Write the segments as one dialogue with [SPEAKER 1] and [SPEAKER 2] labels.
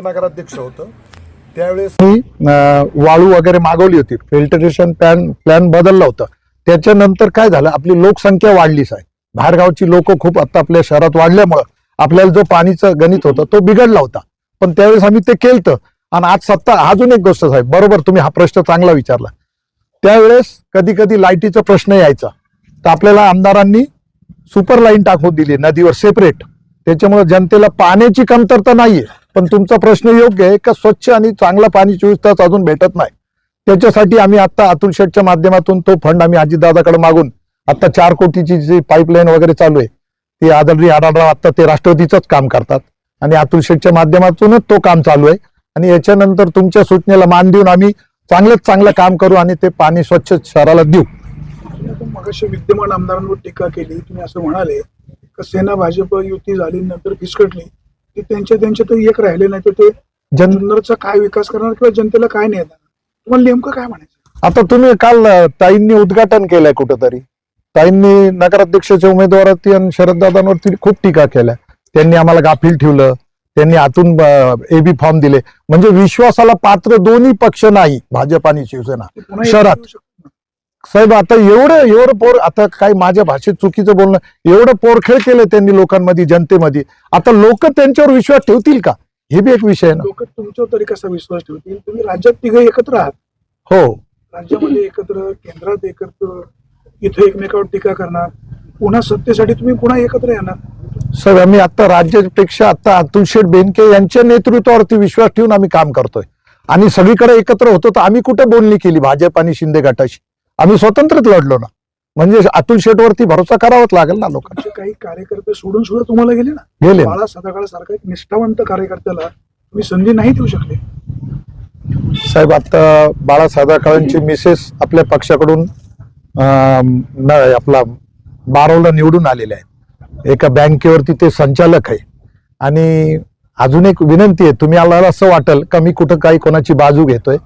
[SPEAKER 1] नगराध्यक्ष होतं. त्यावेळेस मी वाळू वगैरे मागवली होती. फिल्टरेशन प्लॅन प्लॅन बदलला होता. त्याच्यानंतर काय झालं? आपली लोकसंख्या वाढली साहेब. बाहेरगावची लोक खूप आता आपल्या शहरात वाढल्यामुळं आपल्याला जो पाणीचं गणित होतं तो बिघडला होता. पण त्यावेळेस आम्ही ते केलं आणि आज सत्ता अजून एक गोष्ट साहेब. बरोबर तुम्ही हा प्रश्न चांगला विचारला. त्यावेळेस कधी कधी लाईटीचा प्रश्न यायचा. तर आपल्याला आमदारांनी सुपर लाईन टाकून दिली नदीवर सेपरेट त्याच्यामुळे जनतेला पाण्याची कमतरता नाहीये. पण तुमचा प्रश्न योग्य आहे का स्वच्छ आणि चांगला पाणी चोवीस तास अजून भेटत नाही? त्याच्यासाठी आम्ही आता अतुल शेठच्या माध्यमातून तो फंड आम्ही अजितदादाकडे मागून आता चार कोटीची जी पाईपलाईन वगैरे चालू आहे ती आदरणीय आढळराव आता ते राष्ट्रवादीचंच काम करतात. आणि अतुल शेठच्या माध्यमातूनच तो काम चालू आहे. आणि याच्यानंतर तुमच्या सूचनेला मान देऊन आम्ही चांगलंच चांगलं काम करू आणि ते पाणी स्वच्छ शहराला देऊ.
[SPEAKER 2] मगाशी विद्यमान आमदारांवर टीका केली. तुम्ही असं म्हणाले सेना भाजप युती झाली नंतर फिसकटली. की त्यांच्या त्यांच्या तर एक राहिले नाही तर ते
[SPEAKER 1] जन
[SPEAKER 2] जुन्नरचा काय विकास करणार किंवा जनतेला काय नाही देणार तुम्हाला नेमकं काय म्हणायचं?
[SPEAKER 1] आता तुम्ही काल ताईंनी उद्घाटन केलंय कुठंतरी. ताईंनी नगराध्यक्षाच्या उमेदवारावरती आणि शरददादांवरती खूप टीका केल्या. त्यांनी आम्हाला गाफील ठेवलं. त्यांनी आतून एबी फॉर्म दिले. म्हणजे विश्वासाला पात्र दोन्ही पक्ष नाही भाजप आणि शिवसेना.
[SPEAKER 2] ते
[SPEAKER 1] शहरात. साहेब आता एवढं एवढं पोर आता काय माझ्या भाषेत चुकीचं बोलणं एवढं पोरखेळ केलं त्यांनी लोकांमध्ये जनतेमध्ये. आता लोक त्यांच्यावर विश्वास ठेवतील का? हे बी एक विषय आहे ना.
[SPEAKER 2] लोक तुमच्यावर तरी कसा विश्वास ठेवतील? तुम्ही राज्यात तिघे एकत्र आहात.
[SPEAKER 1] हो.
[SPEAKER 2] राज्यामध्ये एकत्र केंद्रात एकत्र इथे एकमेकावर टीका करणार. पुन्हा सत्तेसाठी तुम्ही पुन्हा एकत्र येणार.
[SPEAKER 1] साहेब आम्ही आता राज्यापेक्षा आता अतुल शेठ बेनके यांच्या नेतृत्वावरती विश्वास ठेवून आम्ही काम करतोय. आणि सगळीकडे एकत्र होतो तर आम्ही कुठे बोलणी केली भाजप आणि शिंदे गटाशी? आम्ही स्वतंत्रच लढलो ना. म्हणजे अतुल शेठवरती भरोसा करावाच लागेल ना लोकांना.
[SPEAKER 2] तुमचे काही कार्यकर्ते सोडून सुद्धा तुम्हाला गेले ना?
[SPEAKER 1] गेले.
[SPEAKER 2] बाळा सदाकाळ सारखा एक निष्ठावंत कार्यकर्त्याला तुम्ही संधी नाही देऊ शकले.
[SPEAKER 1] साहेब आता बाळा साधाकाळांची मिसेस आपल्या पक्षाकडून आपला बारावला निवडून आलेले आहेत. एका बँकेवरती ते संचालक आहे. आणि अजून एक विनंती आहे तुम्ही आला असं वाटेल का मी कुठं काही कोणाची बाजू घेतोय?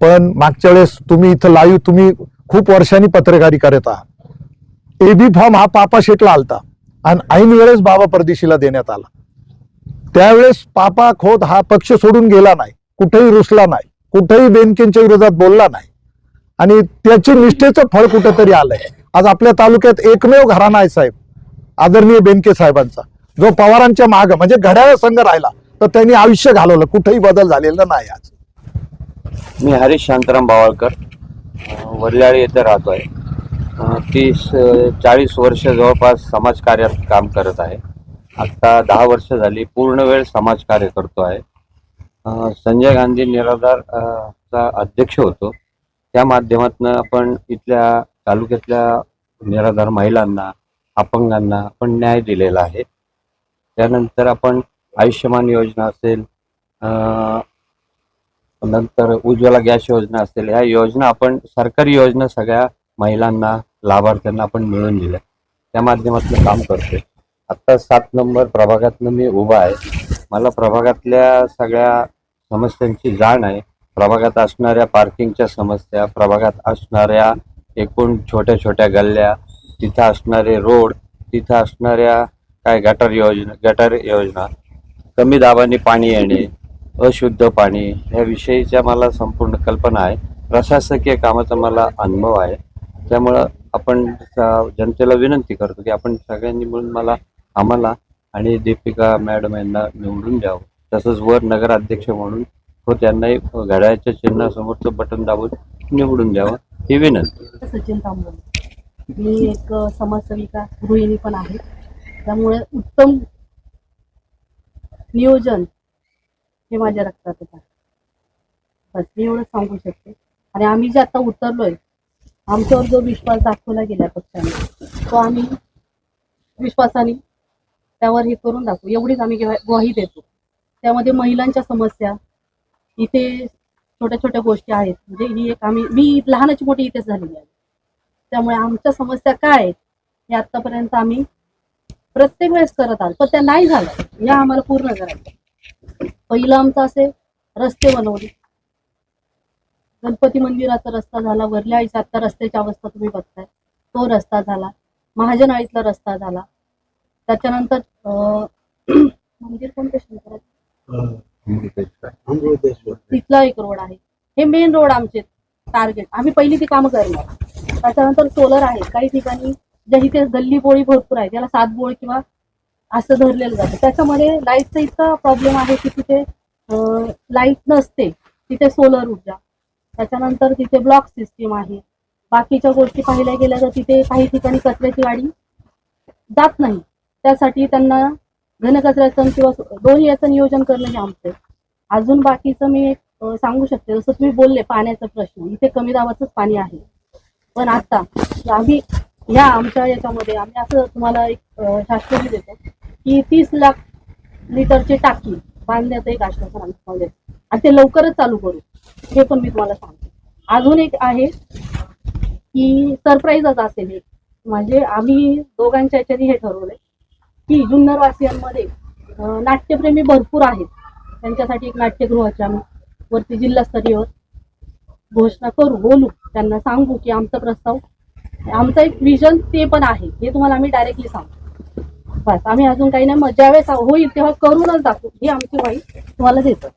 [SPEAKER 1] पण मागच्या वेळेस तुम्ही इथं लाईव्ह तुम्ही खूप वर्षांनी पत्रकारी करत आहात. एबी फॉर्म हा पापा शेटला आलता आणि ऐन वेळेस बाबा परदेशीला देण्यात आला. त्यावेळेस पापा खोत हा पक्ष सोडून गेला नाही कुठेही रुसला नाही कुठेही बेनकेंच्या विरोधात बोलला नाही. आणि त्याची निष्ठेचं फळ कुठेतरी आलंय. आज आपल्या तालुक्यात एकमेव घराणा आहे साहेब आदरणीय बेनके साहेबांचा. जो पवारांच्या माग म्हणजे घड्याळ संघ राहिला तर त्यांनी आयुष्य घालवलं कुठेही बदल झालेला नाही आज.
[SPEAKER 3] मी हरीश शांताराम बावळकर. वडल्याळी येथे राहतो आहे. तीस चाळीस वर्ष जवळपास समाजकार्यात काम करत आहे. आत्ता दहा वर्ष झाली पूर्ण वेळ समाजकार्य करतो आहे. संजय गांधी निराधार चा अध्यक्ष होतो. त्या माध्यमातून आपण इथल्या तालुक्यातल्या निराधार महिलांना अपंगांना आपण न्याय दिलेला आहे. त्यानंतर आपण आयुष्यमान योजना असेल नंतर उज्ज्वला गॅस योजना असेल ह्या योजना आपण सरकारी योजना सगळ्या महिलांना लाभार्थ्यांना आपण मिळवून दिल्या. त्या माध्यमातून काम करतोय. आत्ता सात नंबर प्रभागातनं मी उभा आहे. मला प्रभागातल्या सगळ्या समस्यांची जाण आहे. प्रभागात असणाऱ्या पार्किंगच्या समस्या प्रभागात असणाऱ्या एकूण छोट्या छोट्या गल्ल्या तिथं असणारे रोड तिथं असणाऱ्या काय गटर योजना गटर योजना. कमी दाबाने पाणी येणे अशुद्ध पाणी ह्या विषयीच्या मला संपूर्ण कल्पना आहे. प्रशासकीय कामाचा मला अनुभव आहे. त्यामुळं आपण जनतेला विनंती करतो की आपण सगळ्यांनी मिळून मला आम्हाला आणि दीपिका मॅडम यांना निवडून द्यावं. तसंच वर नगराध्यक्ष म्हणून हो त्यांनाही घड्याळ्याच्या चिन्हासमोरचं बटन दाबून निवडून द्यावं ही विनंती.
[SPEAKER 4] सचिन तांबोळे. मी एक समाजसेविका गृहिणी पण आहे. त्यामुळे उत्तम नियोजन हे माझ्या रक्तात आहे. बस मी एवढं सांगू शकते. आणि आम्ही जे आता उतरलोय आमच्यावर जो विश्वास दाखवला गेला पक्षाने तो आम्ही विश्वासाने त्यावर हे करून दाखवू. एवढीच आम्ही ग्वाही देतो. त्यामध्ये महिलांच्या समस्या इथे छोट्या छोट्या गोष्टी आहेत. म्हणजे ही एक आम्ही मी लहानाची मोठी इथेच झालेली आहे. त्यामुळे आमच्या समस्या काय आहेत हे आतापर्यंत आम्ही प्रत्येक वेळेस करत आलो. पण त्या नाही झालं या आम्हाला पूर्ण करायचं पहिलं आमचं असे रस्ते बनवले. गणपती मंदिराचा रस्ता झाला वरल्या आईचा आता रस्त्याची अवस्था तुम्ही बघताय. तो रस्ता झाला. महाजन आळीतला रस्ता झाला. त्याच्यानंतर मंदिर कोणते शंकराचं? तिथला एक रोड आहे. हे मेन रोड आमचे टार्गेट आम्ही पहिली ती कामं करणार. त्याच्यानंतर सोलर आहे. काही ठिकाणी ज्या इथे गल्ली बोळी भरपूर आहे. त्याला सात बोळी किंवा असं धरलेलं जातं. त्याच्यामध्ये लाईटचा इतका प्रॉब्लेम आहे की तिथे लाइट नसते. तिथे सोलर ऊर्जा. त्याच्यानंतर तिथे ब्लॉक सिस्टीम आहे. बाकीच्या गोष्टी पाहिल्या गेल्या तर तिथे काही ठिकाणी कचऱ्याची गाडी जात नाही. त्यासाठी त्यांना घनकचऱ्याचं किंवा दोन्ही याचं नियोजन करणं हे आमचं. अजून बाकीचं मी एक सांगू शकते. जसं तुम्ही बोलले पाण्याचा प्रश्न. इथे कमी दाबाचंच पाणी आहे. पण आता आम्ही ह्या आमच्या याच्यामध्ये आम्ही असं तुम्हाला एक अं, देतो. की तीस लाख लिटरची टाकी बांधण्याचं एक आश्वासन आम्ही आणि ते लवकरच चालू करू. हे पण मी तुम्हाला सांगते. अजून एक आहे की सरप्राईजच असेल एक म्हणजे आम्ही दोघांच्या याच्याने हे ठरवलंय की जुन्नरवासियांमध्ये नाट्यप्रेमी भरपूर आहेत. त्यांच्यासाठी एक नाट्यगृहाची आम्ही वरती जिल्हास्तरीय घोषणा करू बोलू. त्यांना सांगू की आमचा प्रस्ताव आमचा एक विजन ते पण आहे. हे तुम्हाला आम्ही डायरेक्टली सांगू बस आम्ही अजून काही नाही. मग ज्यावेळेस होईल तेव्हा करूनच दाखवू. ही आमची वाई तुम्हाला देतो.